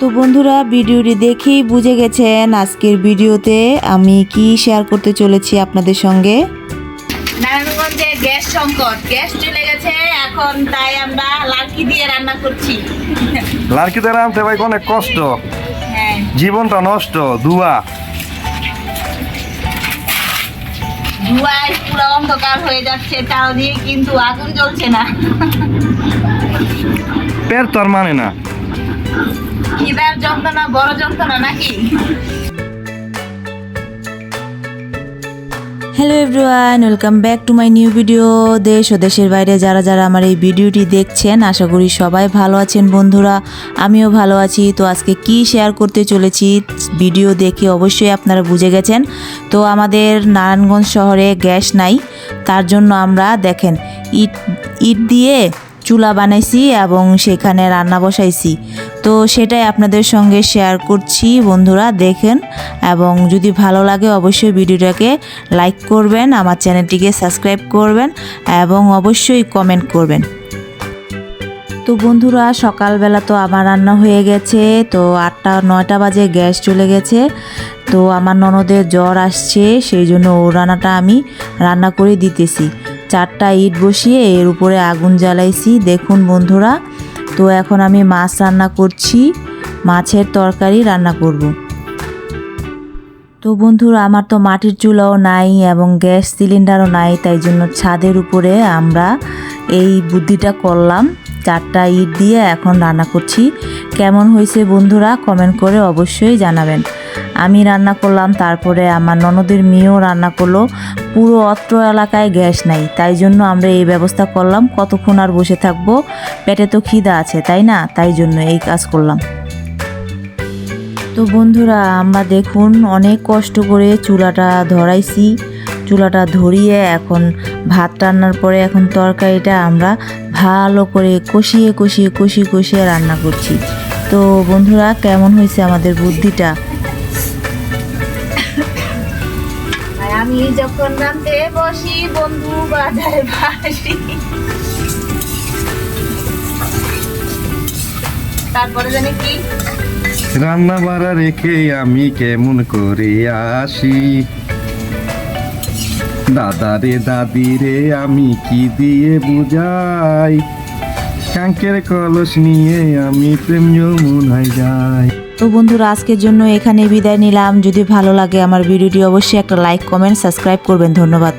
তো বন্ধুরা ভিডিওটি দেখেই বুঝে গেছেন আজকের ভিডিওতে আমি কি শেয়ার করতে চলেছি আপনাদের সঙ্গে। নারায়ণগঞ্জে গ্যাস সংকট। গ্যাস চলে গেছে এখন তাই আমরা লাকি দিয়ে রান্না করছি। লাড়কিতে আনতে ভাই অনেক কষ্ট। হ্যাঁ। জীবনটা নষ্ট ধুয়া। ধোঁয়ায় পুরো অন্ধকার হয়ে যাচ্ছে তাও দিয়ে কিন্তু আগুন জ্বলছে না। পেট তো আর মানে না। খিদার যন্ত্রণা, বড় যন্ত্রণা নাকি? Hello everyone welcome back to my new video দেশ ও দেশের বাইরে যারা যারা আমার এই ভিডিওটি দেখছেন, আশা করি সবাই ভালো আছেন বন্ধুরা। আমিও ভালো আছি। তো আজকে কি শেয়ার করতে চলেছি ভিডিও দেখে অবশ্যই আপনারা বুঝে গেছেন। তো আমাদের নারায়ণগঞ্জ শহরে গ্যাস নাই, তার জন্য আমরা দেখেন, ইট ইট দিয়ে চুলা বানাইছি এবং সেখানে রান্না বসাইছি। তো সেটাই আপনাদের সঙ্গে শেয়ার করছি বন্ধুরা, দেখেন। এবং যদি ভালো লাগে অবশ্যই ভিডিওটাকে লাইক করবেন, আমার চ্যানেলটিকে সাবস্ক্রাইব করবেন এবং অবশ্যই কমেন্ট করবেন। তো বন্ধুরা, সকালবেলা তো আমার রান্না হয়ে গেছে, তো আটটা, নয়টা বাজে গ্যাস চলে গেছে। তো আমার ননদের জ্বর আসছে, সেই জন্য ও রান্নাটা আমি রান্না করে দিতেছি। চারটা ইট বসিয়ে এর উপরে আগুন জ্বালাইছি। দেখুন বন্ধুরা তো এখন আমি মাছ রান্না করছি, মাছের তরকারি রান্না করব। তো বন্ধুরা, আমার তো মাটির চুলাও নাই এবং গ্যাস সিলিন্ডারও নাই, তাই জন্য ছাদের উপরে আমরা এই বুদ্ধিটা করলাম। চারটা ইট দিয়ে এখন রান্না করছি। কেমন হয়েছে বন্ধুরা কমেন্ট করে অবশ্যই জানাবেন। আমি রান্না করলাম, তারপরে আমার ননদের মেয়েও রান্না করল। পুরো অত্র এলাকায় গ্যাস নাই। তাই জন্য আমরা এই ব্যবস্থা করলাম। কতক্ষণ আর বসে থাকব? পেটে তো খিদা আছে, তাই না? তাই জন্য এই কাজ করলাম। তো বন্ধুরা, আমরা দেখুন অনেক কষ্ট করে চুলাটা ধরাইছি। চুলাটা ধরিয়ে এখন ভাত রান্নার পরে এখন তরকারিটা আমরা ভালো করে কষিয়ে কষিয়ে কষিয়ে কষিয়ে রান্না করছি। তো বন্ধুরা, কেমন হয়েছে আমাদের বুদ্ধিটা? আমি যখন রাঁধতে বসি বন্ধু বাজারে বাসি তারপরে জানি কি? রান্না বাড়া রেখে আমি কেমন করে আসি? দাদা রে দাদি রে, আমি কি দিয়ে বুঝাই? কাঙ্কের কলস নিয়ে আমি প্রেম যমুনায় যাই। তো বন্ধুরা, আজকের জন্য এখানে বিদায় নিলাম। যদি ভালো লাগে আমার ভিডিওটি অবশ্যই একটা লাইক, কমেন্ট, সাবস্ক্রাইব করবেন। ধন্যবাদ।